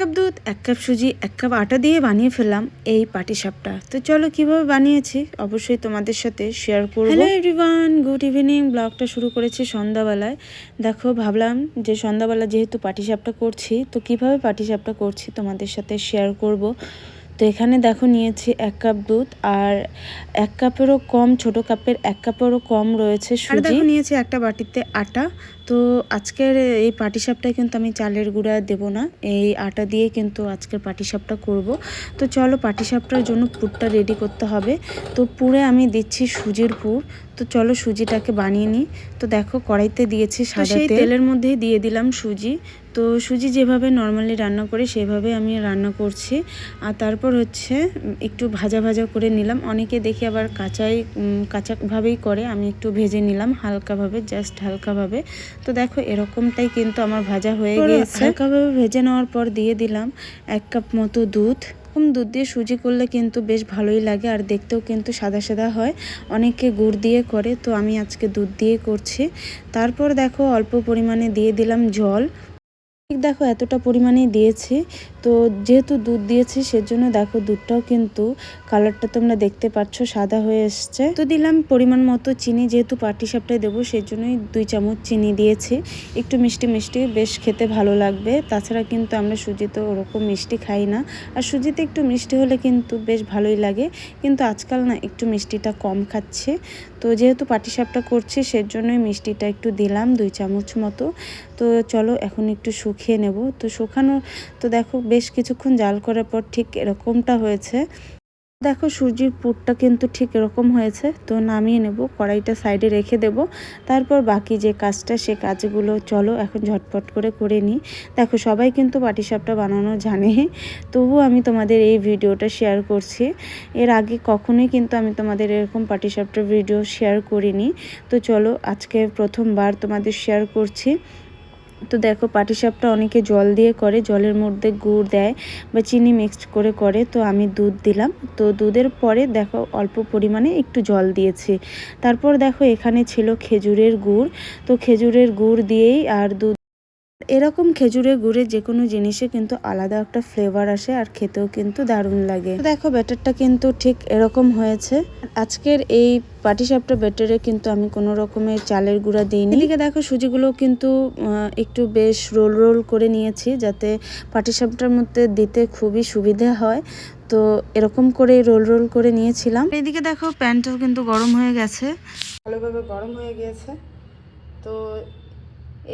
Cup দুধ এক cup সুজি এক কাপ আটা দিয়ে বানিয়ে ফেললাম এই পাটিসাপটা তো চলো কীভাবে বানিয়েছি অবশ্যই তোমাদের সাথে শেয়ার করব। হ্যালো এভরিওয়ান গুড ইভিনিং ব্লগটা শুরু করেছি সন্ধ্যাবেলায়। দেখো ভাবলাম যে সন্ধ্যাবেলা যেহেতু পাটিসাপটা করছি তো কীভাবে পাটিসাপটা করছি তোমাদের সাথে শেয়ার করব। তো এখানে দেখো নিয়েছি এক কাপ দুধ আর এক কাপেরও কম ছোট কাপের এক কাপেরও কম রয়েছে সুজি। দেখো নিয়েছি একটা বাটিতে আটা। তো আজকের এই পাটিসাপটায় কিন্তু আমি চালের গুঁড়া দেব না। এই আটা দিয়ে কিন্তু আজকের পাটিসাপটা করব। তো চলো পাটিসাপটার জন্য পুরটা রেডি করতে হবে। তো পুরে আমি দিচ্ছি সুজির পুর। তো চলো সুজিটাকে বানিয়ে নিই। তো দেখো কড়াইতে দিয়েছি সাদা তেলের মধ্যেই দিয়ে দিলাম সুজি। তো সুজি যেভাবে নর্মালি রান্না করে সেভাবে আমি রান্না করছি। আর তারপর হচ্ছে একটু ভাজা ভাজা করে নিলাম। অনেকে দেখি আবার কাঁচাই কাঁচাভাবেই করে আমি একটু ভেজে নিলাম হালকাভাবে জাস্ট হালকাভাবে। তো দেখো এরকমটাই কিন্তু আমার ভাজা হয়ে গিয়েছে। হালকাভাবে ভেজে নেওয়ার পর দিয়ে দিলাম এক কাপ মতো দুধ। এরকম দুধ দিয়ে সুজি করলে কিন্তু বেশ ভালোই লাগে আর দেখতেও কিন্তু সাদা সাদা হয়। অনেকে গুড় দিয়ে করে তো আমি আজকে দুধ দিয়ে করছি। তারপর দেখো অল্প পরিমাণে দিয়ে দিলাম জল। দেখো, এতটা পরিমাণেই দিয়েছি। তো যেহেতু দুধ দিয়েছি, সেজন্য দেখো দুধটাও কিন্তু কালারটা তোমরা দেখতে পাচ্ছ, সাদা হয়ে এসছে। তো দিলাম পরিমাণ মতো চিনি, যেহেতু পাটি সাপটায় দেবো সেই জন্যই দুই চামচ চিনি দিয়েছি। একটু মিষ্টি মিষ্টি, বেশ খেতে ভালো লাগবে। তাছাড়া কিন্তু আমরা সুজিতে ওরকম মিষ্টি খাই না। আর সুজিতে একটু মিষ্টি হলে কিন্তু বেশ ভালোই লাগে। কিন্তু আজকাল না একটু মিষ্টিটা কম খাচ্ছে। তো যেহেতু পাটি পাটিসাপটা করছি, সেজন্যই মিষ্টিটা একটু দিলাম, দুই চামচ মতো। তো চলো এখন একটু শুকিয়ে নেব। তো শুকানো, তো দেখো বেশ কিছুক্ষণ জাল করার পর ঠিক এরকমটা হয়েছে। দেখো সুজির পুরটা কিন্তু ঠিক এরকম হয়েছে। তো নামিয়ে নেব, কড়াইটা সাইডে রেখে দেব। তারপর বাকি যে কাজটা, সে কাজগুলো চলো এখন ঝটপট করে করে নিই। দেখো সবাই কিন্তু পাটিসাপটা বানানো জানে। তবু আমি তোমাদের এই ভিডিওটা শেয়ার করছি। এর আগে কখনোই কিন্তু আমি তোমাদের এরকম পাটিসাপটার ভিডিও শেয়ার করিনি। তো চলো আজকে প্রথমবার তোমাদের শেয়ার করছি। তো দেখো পাটিসাপটা অনেকে জল দিয়ে করে, জলের মধ্যে গুড় দেয় বা চিনি মিক্সড করে করে, তো আমি দুধ দিলাম। তো দুধের পরে দেখো, অল্প পরিমাণে একটু জল দিয়েছি। তারপর দেখো, এখানে ছিল খেজুরের গুড়। তো খেজুরের গুড় দিয়েই আর দুধ এরকম খেজুরের গুড়ের যে কোনো জিনিসে কিন্তু আলাদা একটা ফ্লেভার আসে আর খেতেও কিন্তু দারুণ লাগে। দেখো, ব্যাটারটা কিন্তু ঠিক এরকম হয়েছে। আজকের এই পাটিসাপটা ব্যাটারে কিন্তু আমি কোনো রকমের চালের গুঁড়া দিইনি। এদিকে দেখো, সুজিগুলো কিন্তু একটু বেশ রোল রোল করে নিয়েছি যাতে পাটিসাপটার মধ্যে দিতে খুবই সুবিধে হয়। তো এরকম করে রোল রোল করে নিয়েছিলাম। এদিকে দেখো, প্যানটাও কিন্তু গরম হয়ে গেছে। ভালোভাবে গরম হয়ে গিয়েছে। তো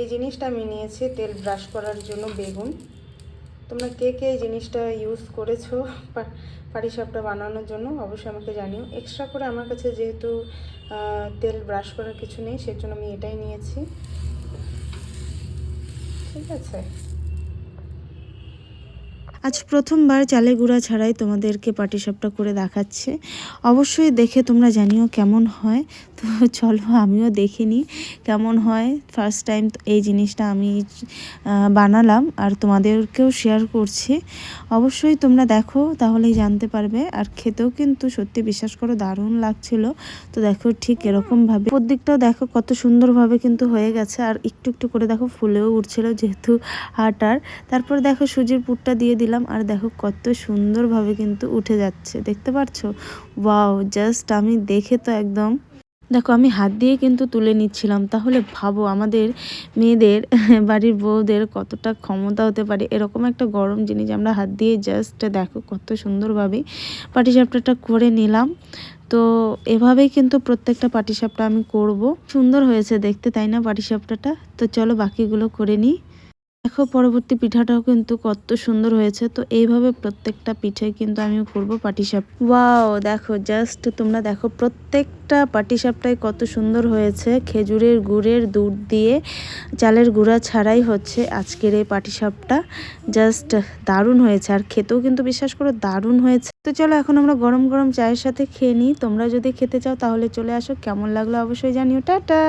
এই জিনিসটা আমি নিয়েছি, তেল ব্রাশ করার জন্য বেগুন। তোমরা কে কে এই জিনিসটা ইউজ করেছ পাটিসাপটা বানানোর জন্য অবশ্যই আমাকে জানিও। এক্সট্রা করে আমার কাছে যেহেতু তেল ব্রাশ করার কিছু নেই, সেজন্য আমি এটাই নিয়েছি। ঠিক আছে? আজ প্রথমবার চালের গুঁড়া ছাড়াই তোমাদেরকে পাটিসাপটা করে দেখাচ্ছে। অবশ্যই দেখে তোমরা জানিও কেমন হয়। তো চলো আমিও দেখে নিই কেমন হয়। ফার্স্ট টাইম এই জিনিসটা আমি বানালাম আর তোমাদেরকেও শেয়ার করছি। অবশ্যই তোমরা দেখো, তাহলেই জানতে পারবে। আর খেতেও কিন্তু সত্যি বিশ্বাস করো দারুণ লাগছিল। তো দেখো ঠিক এরকমভাবে। দিকটাও দেখো কত সুন্দরভাবে কিন্তু হয়ে গেছে। আর একটু একটু করে দেখো ফুলেও উঠছিল যেহেতু আটার তারপর দেখো সুজির পুরটা দিয়ে দিলাম আর দেখো কত সুন্দরভাবে কিন্তু উঠে যাচ্ছে। দেখতে পাচ্ছো ওয়াও, জাস্ট আমি দেখে তো একদম, দেখো আমি হাত দিয়ে কিন্তু তুলে নিচ্ছিলাম। তাহলে ভাবো আমাদের মেয়েদের, বাড়ির বউদের কতটা ক্ষমতা হতে পারে। এরকম একটা গরম জিনিস আমরা হাত দিয়ে জাস্ট দেখো কত সুন্দরভাবে পাটিসাপটাটা করে নিলাম। তো এভাবেই কিন্তু প্রত্যেকটা পাটিসাপটা আমি করব। সুন্দর হয়েছে দেখতে, তাই না পাটিসাপটাটা? তো চলো বাকিগুলো করে নিই। দেখো, পরবর্তী পিঠাটাও কিন্তু কত সুন্দর হয়েছে। তো এইভাবে প্রত্যেকটা পিঠে কিন্তু আমি করব পাটিসাপ। ওয়াও, দেখো, জাস্ট তোমরা দেখো, প্রত্যেকটা পাটিসাপটাই কত সুন্দর হয়েছে। খেজুরের গুড়ের দুধ দিয়ে চালের গুঁড়া ছাড়াই হচ্ছে আজকের এই পাটিসাপটা। জাস্ট দারুণ হয়েছে, আর খেতেও কিন্তু বিশ্বাস করো দারুণ হয়েছে। তো চলো, এখন আমরা গরম গরম চায়ের সাথে খেয়ে নিই। তোমরা যদি খেতে চাও তাহলে চলে আসো। কেমন লাগল অবশ্যই জানিও। টাটা!